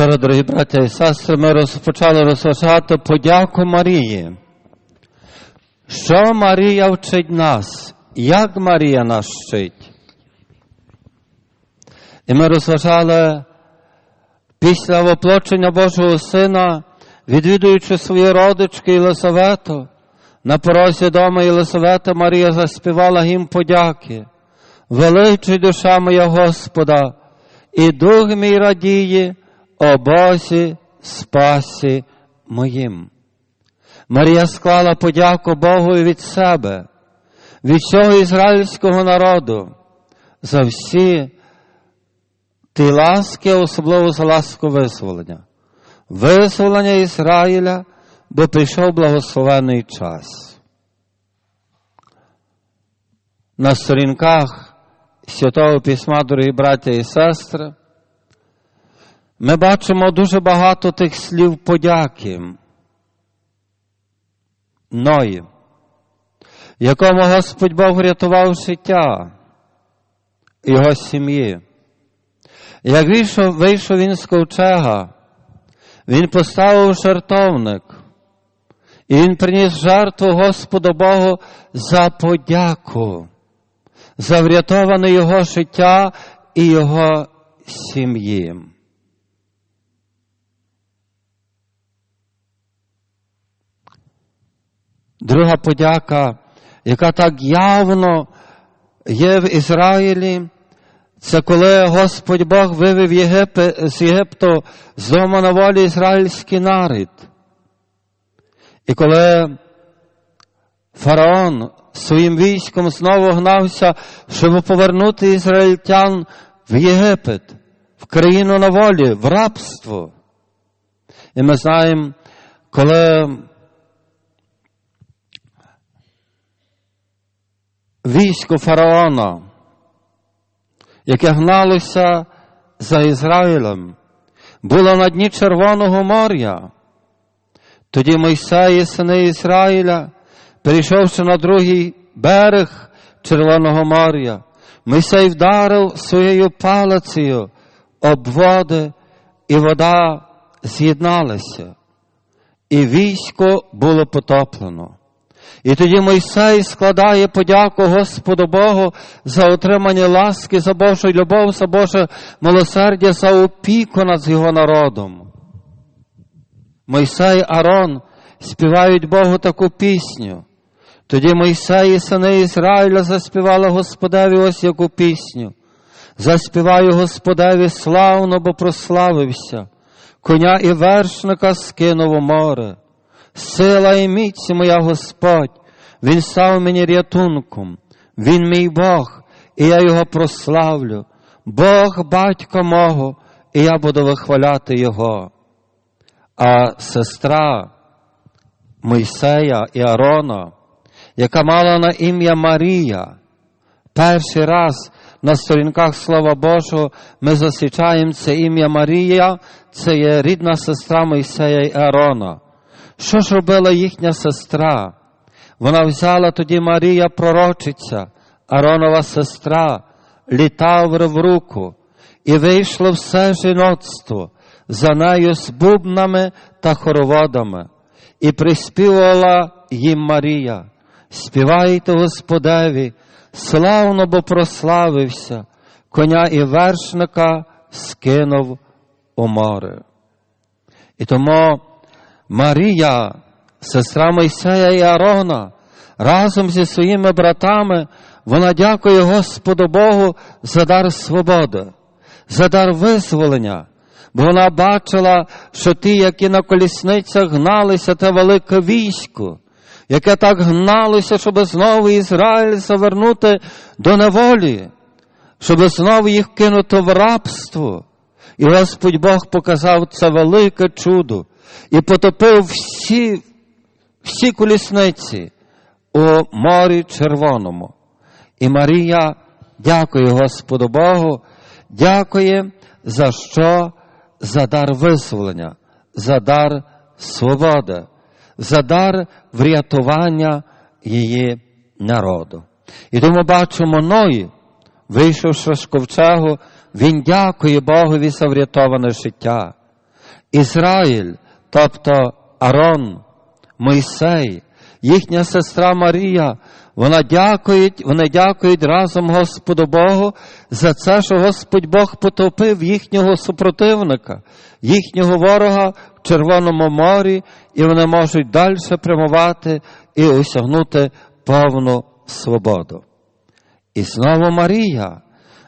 Вчора, дорогі браття і сестри, ми розпочали розважати подяку Марії. Що Марія вчить нас? Як Марія нас вчить? І ми розважали після воплочення Божого Сина, відвідуючи свої родички Єлисавету, на порозі дома Єлисавета Марія заспівала гімн подяки. Величий душа моя Господа, і дух мій радіє, о Бозі спасі моїм. Марія склала подяку Богу від себе, від всього ізраїльського народу, за всі ті ласки, особливо за ласку визволення. Визволення Ізраїля, бо прийшов благословений час. На сторінках Святого Письма, дорогі браття і сестри, ми бачимо дуже багато тих слів подяки. Ної, якому Господь Бог врятував життя його сім'ї. Як вийшов, вийшов він з ковчега, він поставив жартовник, і він приніс жертву Господу Богу за подяку, за врятоване його життя і його сім'ї. Друга подяка, яка так явно є в Ізраїлі, це коли Господь Бог вивів Єгипет, з Єгипту з дому на волі ізраїльський народ. І коли фараон своїм військом знову гнався, щоб повернути ізраїльтян в Єгипет, в країну на волі, в рабство. І ми знаємо, коли військо фараона, яке гналося за Ізраїлем, було на дні Червоного моря. Тоді Мойсей, сини Ізраїля, перейшовши на другий берег Червоного моря, Мойсей вдарив своєю палицею об води, і вода з'єдналася, і військо було потоплено. І тоді Мойсей складає подяку Господу Богу за отримання ласки, за Божу любов, за Боже милосердя, за опіку над його народом. Мойсей Арон співають Богу таку пісню. Тоді Мойсей і сини Ізраїля заспівали Господеві ось яку пісню. Заспіваю Господеві славно, бо прославився, коня і вершника скинув у море. Сила і міць моя Господь, Він став мені рятунком, Він мій Бог, і я Його прославлю, Бог батько мого, і я буду вихваляти Його. А сестра Мойсея і Арона, яка мала на ім'я Марія, перший раз на сторінках Слова Божого ми засвідчаємо це ім'я Марія, це є рідна сестра Мойсея і Арона. Що ж робила їхня сестра? Вона взяла тоді Марія пророчиця, Аронова сестра, літавр в руку, і вийшло все жіноцтво за нею з бубнами та хороводами, і приспівала їм Марія. Співайте Господеві, славно бо прославився, коня і вершника скинув у море. І тому Марія, сестра Мойсея і Арона, разом зі своїми братами, вона дякує Господу Богу за дар свободи, за дар визволення, бо вона бачила, що ті, які на колісницях гналися, те велике військо, яке так гналося, щоб знову Ізраїль завернути до неволі, щоб знову їх кинути в рабство. І Господь Бог показав це велике чудо і потопив всі, всі колісниці у морі Червоному. І Марія дякує Господу Богу, дякує за що? За дар визволення, за дар свободи, за дар врятування її народу. І тому бачимо Ної, вийшовши з ковчегу, він дякує Богові за врятоване життя. Ізраїль, тобто Арон, Мойсей, їхня сестра Марія, вона дякують, вони дякують разом Господу Богу за це, що Господь Бог потопив їхнього супротивника, їхнього ворога в Червоному морі, і вони можуть далі прямувати і осягнути повну свободу. І знову Марія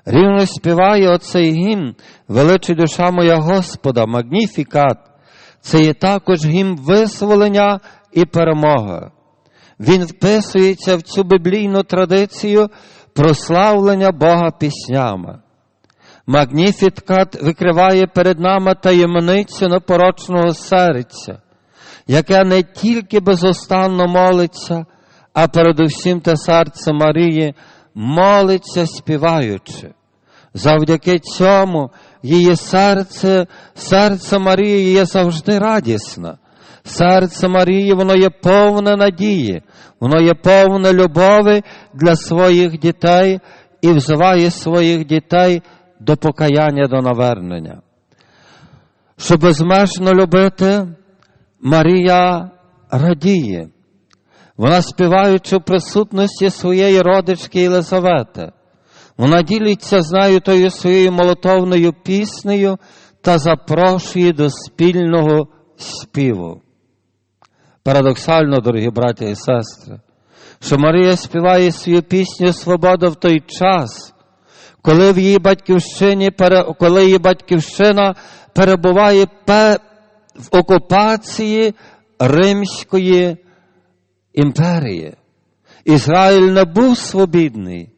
рівно співає оцей гімн, величий душа моя Господа, магніфікат. Це є також гімн визволення і перемоги. Він вписується в цю біблійну традицію прославлення Бога піснями. Магніфікат викриває перед нами таємницю непорочного серця, яке не тільки безостанно молиться, а передусім те серце Марії молиться співаючи. Завдяки цьому її серце, серце Марії є завжди радісне. Серце Марії, воно є повне надії, воно є повне любові для своїх дітей і взиває своїх дітей до покаяння, до навернення. Щоб безмежно любити, Марія радіє. Вона співаючи в присутності своєї родички Єлизавети. Вона ділиться з нею тою своєю молотовною піснею та запрошує до спільного співу. Парадоксально, дорогі браті і сестри, що Марія співає свою пісню Свобода в той час, коли в її батьківщині, коли її батьківщина перебуває в окупації Римської імперії. Ізраїль не був свобідний,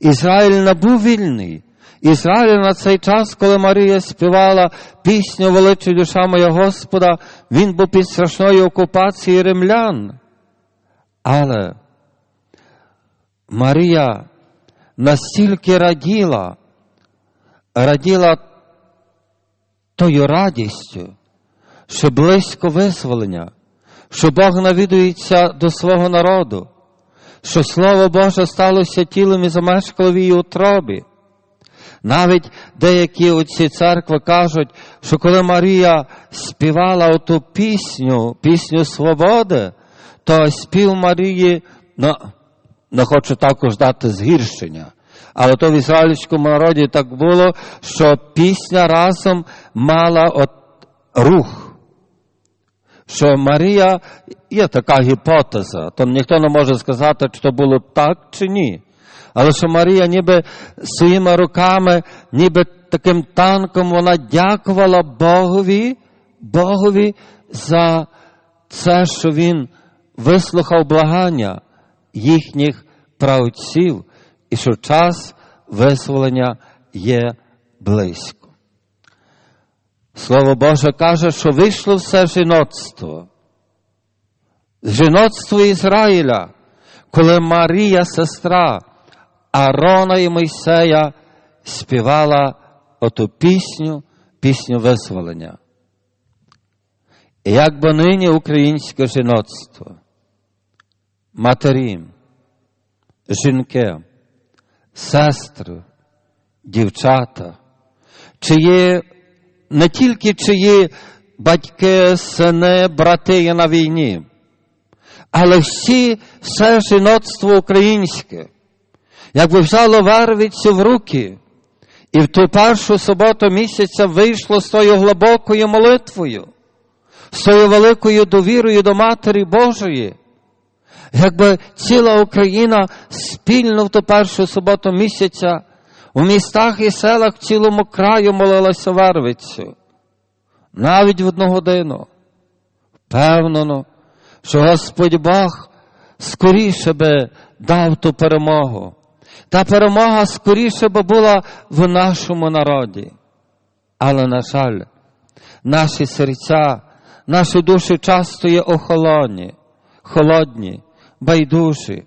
Ізраїль не був вільний. Ізраїль на цей час, коли Марія співала пісню величу душа моя Господа, він був під страшною окупацією римлян. Але Марія настільки раділа, раділа тою радістю, що близько визволення, що Бог навідується до свого народу, що Слово Боже сталося тілом і замешкало в її утробі. Навіть деякі отці церкви кажуть, що коли Марія співала оту пісню, пісню свободи, то спів Марії, ну, не хочу також дати згіршення. Але то в ізраїльському народі так було, що пісня разом мала от рух. Що Марія є така гіпотеза, то ніхто не може сказати, чи то було так чи ні. Але що Марія ніби своїми руками, ніби таким танком вона дякувала Богові, Богові за це, що Він вислухав благання їхніх правців, і що час визволення є близько. Слово Боже каже, що вийшло все жіноцтво. Жіноцтво Ізраїля, коли Марія, сестра, Арона і Мойсея співала оту пісню, пісню визволення. І як би нині українське жіноцтво, матері, жінки, сестри, дівчата, чиї не тільки чиї батьки, сини, брати є на війні, але всі все жіноцтво українське. Якби взяло вервицю в руки, і в ту першу суботу місяця вийшло з тою глибокою молитвою, з тою великою довірою до Матері Божої, якби ціла Україна спільно в ту першу суботу місяця у містах і селах в цілому краю молилася вервицю, навіть в одну годину, впевнено, що Господь Бог скоріше би дав ту перемогу. Та перемога скоріше би була в нашому народі. Але, на жаль, наші серця, наші душі часто є охолоні, холодні, байдужі.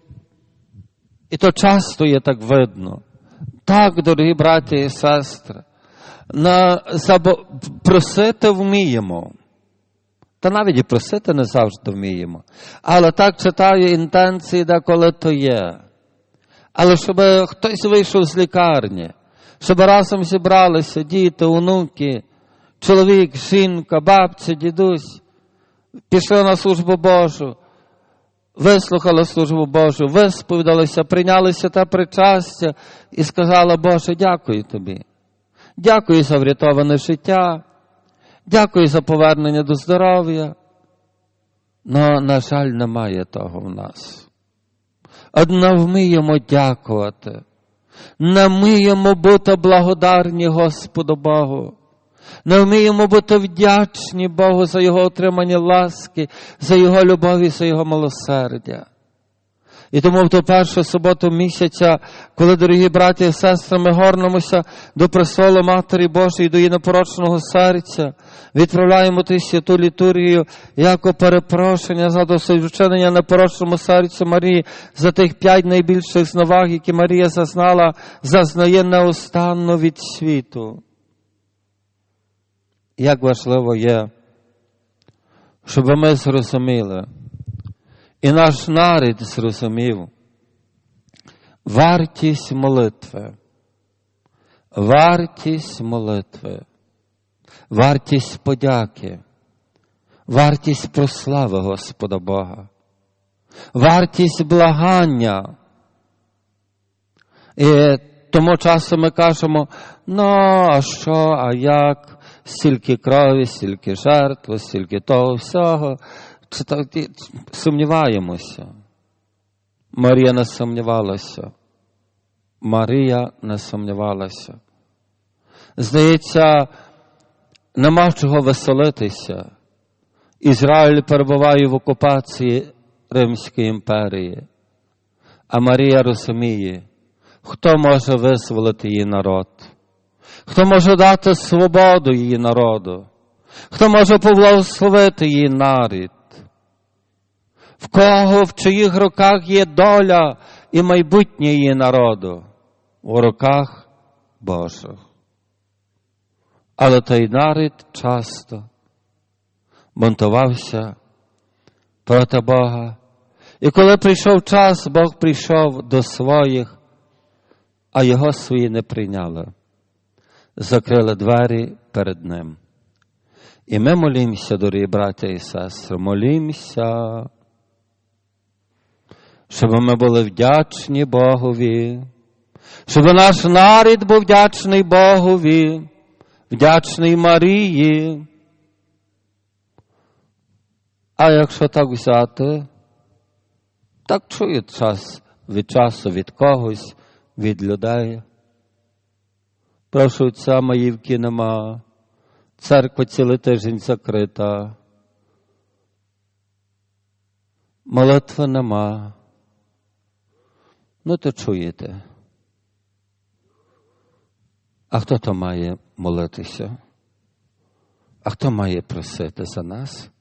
І то часто є так видно. Так, дорогі браті і сестри, на, забо, просити вміємо. Та навіть і просити не завжди вміємо. Але так читаю інтенції, деколи то є але щоб хтось вийшов з лікарні, щоб разом зібралися діти, онуки, чоловік, жінка, бабця, дідусь пішли на службу Божу, вислухали службу Божу, висповідалися, прийнялися те причастя і сказали, Боже, дякую тобі. Дякую за врятоване життя, дякую за повернення до здоров'я. Но, на жаль, немає того в нас. Одна вміємо дякувати, не вміємо бути благодарні Господу Богу. Не вміємо бути вдячні Богу за Його отримання ласки, за Його любов і за Його милосердя. І тому в ту першу суботу місяця, коли, дорогі браті і сестри, ми горнемося до престолу Матері Божої, до її непорочного серця, відправляємо ту святу літургію, як перепрошення за досвідчення непорочному серцю Марії, за тих п'ять найбільших зневаг, які Марія зазнала, зазнає неустанно від світу. Як важливо є, щоб ми зрозуміли, і наш нарід зрозумів вартість молитви, вартість молитви, вартість подяки, вартість прослави Господа Бога, вартість благання. І тому часом ми кажемо, ну, а що, а як, стільки крові, стільки жертв, стільки того всього сумніваємося. Марія не сумнівалася. Марія не сумнівалася. Здається, нема чого веселитися. Ізраїль перебуває в окупації Римської імперії, а Марія розуміє, хто може визволити її народ, хто може дати свободу її народу, хто може поблагословити її нарід в кого в чиїх руках є доля і майбутнє її народу, у руках Божих. Але той народ часто бунтувався проти Бога. І коли прийшов час, Бог прийшов до своїх, а його свої не прийняли, закрили двері перед ним. І ми молімося, дорогі браття і сестри, молімося щоб ми були вдячні Богові, щоб наш нарід був вдячний Богові, вдячний Марії. А якщо так взяти, так чують час від часу від когось, від людей. Прошу отця Маївки нема, церква цілий тиждень закрита. Молитви нема. Ну, то чуєте. А хто то має молитися? А хто має просити за нас?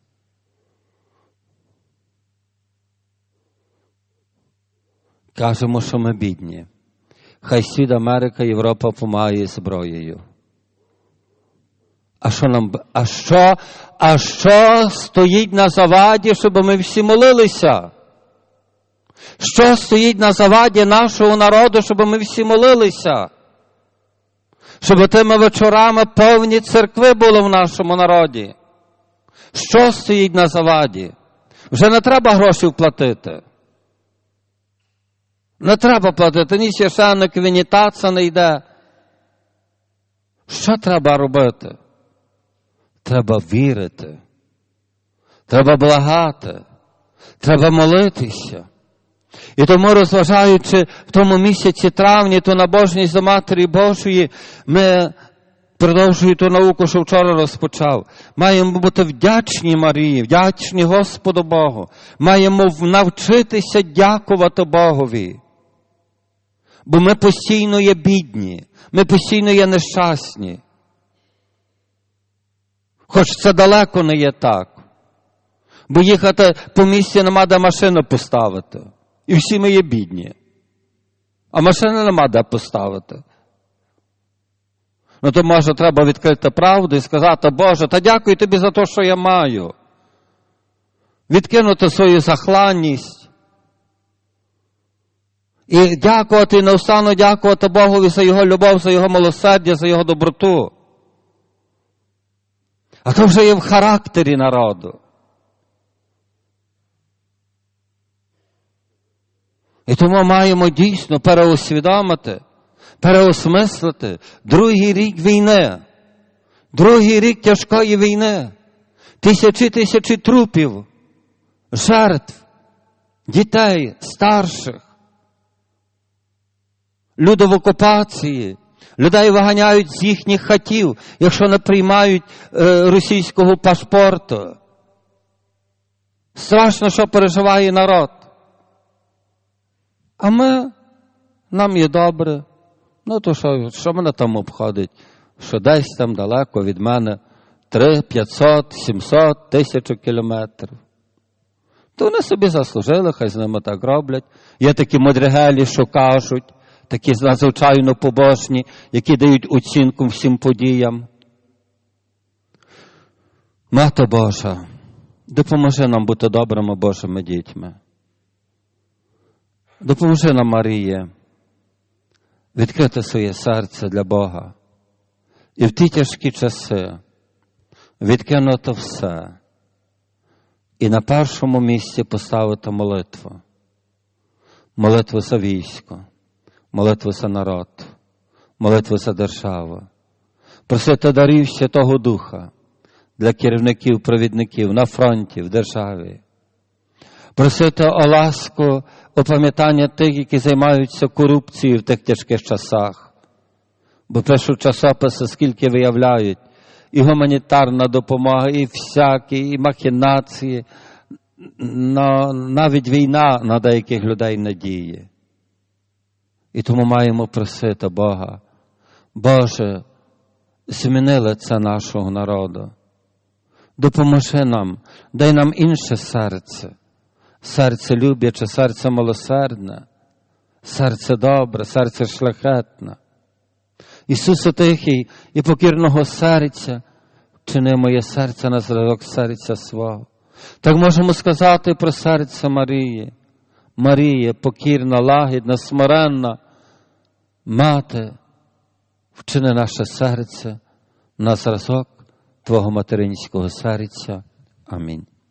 Кажемо, що ми бідні. Хай світ Америка, Європа помагає зброєю. А що нам а що, а що стоїть на заваді, щоб ми всі молилися? Що стоїть на заваді нашого народу, щоб ми всі молилися? Щоб тими вечорами повні церкви були в нашому народі. Що стоїть на заваді? Вже не треба грошей платити. Не треба платити, ні священник, ні таца не йде. Що треба робити? Треба вірити. Треба благати. Треба молитися. І тому, розважаючи в тому місяці травні ту набожність до Матері Божої, ми продовжуємо ту науку, що вчора розпочав. Маємо бути вдячні Марії, вдячні Господу Богу. Маємо навчитися дякувати Богові. Бо ми постійно є бідні, ми постійно є нещасні. Хоч це далеко не є так. Бо їхати по місці нема де машину поставити. І всі ми є бідні. А машини нема де поставити. Ну то може треба відкрити правду і сказати, Боже, та дякую тобі за те, що я маю. Відкинути свою захланність. І дякувати і неустанно дякувати Богові за Його любов, за Його милосердя, за Його доброту. А то вже є в характері народу. І тому маємо дійсно переосвідомити, переосмислити другий рік війни, другий рік тяжкої війни, тисячі тисячі трупів, жертв, дітей, старших, люди в окупації, людей виганяють з їхніх хатів, якщо не приймають е, російського паспорту. Страшно, що переживає народ. А ми, нам є добре. Ну, то що, що мене там обходить? Що десь там далеко від мене 3, 500, 700, тисячу кілометрів. То вони собі заслужили, хай з ними так роблять. Є такі мудригелі, що кажуть, такі надзвичайно побожні, які дають оцінку всім подіям. Мати Божа, допоможи нам бути добрими Божими дітьми. Допоможи нам, Марія, відкрити своє серце для Бога. І в ті тяжкі часи відкинути все. І на першому місці поставити молитву. Молитву за військо, молитву за народ, молитву за державу. Просити дарів Святого Духа для керівників, провідників на фронті, в державі. Просити о ласку, опам'ятання тих, які займаються корупцією в тих тяжких часах. Бо пишуть часописи, скільки виявляють, і гуманітарна допомога, і всякі, і махінації, навіть війна на деяких людей надіє. І тому маємо просити Бога. Боже, зміни лице нашого народу. Допоможи нам, дай нам інше серце, серце любляче, серце милосердне, серце добре, серце шляхетне. Ісусе Тихий і покірного серця, чини моє серце на зразок серця свого. Так можемо сказати про серце Марії. Марія, покірна, лагідна, смиренна, мати, вчини наше серце на зразок Твого материнського серця. Амінь.